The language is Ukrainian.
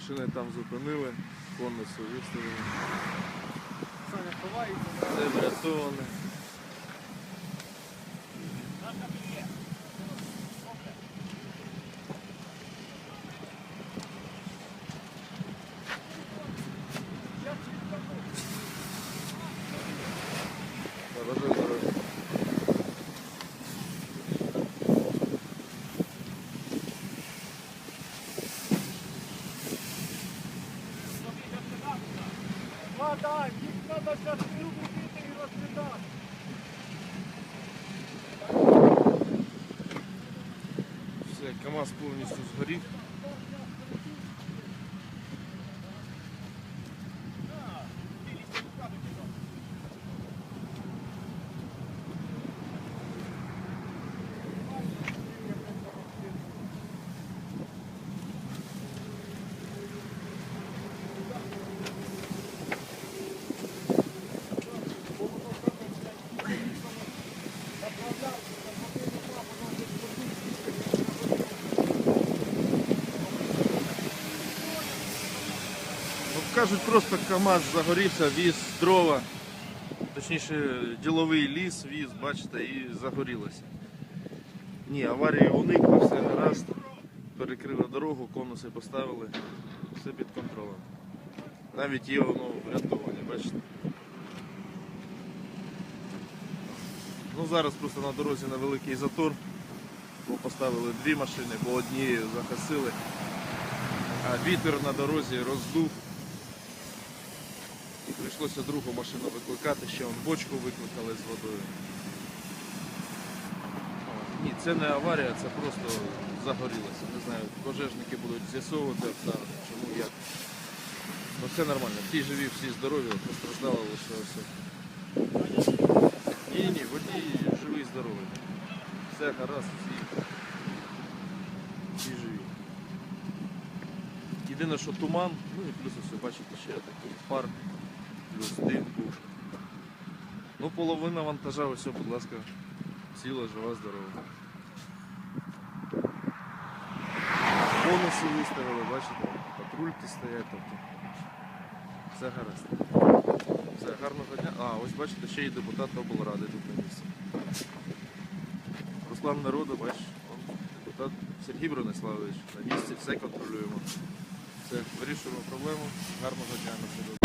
Машини там зупинили, конусу виставили. Саня ховається. Все врятоване. Бажаю Вода, їх треба зараз любити і розглядати. Все, КАМАЗ повністю згорів. Кажуть, просто КАМАЗ загорівся, віз дрова, точніше діловий ліс віз, бачите, і загорілося. Ні, аварії уникли, все гаразд. Перекрили дорогу, конуси поставили, все під контролем. Навіть є воно врятоване, бачите. Ну зараз просто на дорозі на великий затор. Бо поставили дві машини, бо однією загасили. А вітер на дорозі роздув. І прийшлося другу машину викликати, ще вон бочку викликали з водою. Ні, це не аварія, це просто загорілося. Не знаю, пожежники будуть з'ясовувати обставини, чому як. Ну все нормально, всі живі, всі здорові, постраждало лише все. Ні, ні, водій живий, здоровий. Все гаразд, всі, всі живі. Єдине, що туман, ну і плюс ось, бачите, ще такий пар, плюс дим був. Ну, половина вантажа, ось, будь ласка, ціла, жива, здорова. Бонуси виставили, бачите, патрульки стоять, тобто. Все гаразд. Все, гарного дня. А, ось бачите, ще й депутат облради тут на місці. Руслан народу, бачиш, он, депутат Сергій Брониславович, на місці все контролюємо. Все, вирішуємо проблему. Гарного дня на.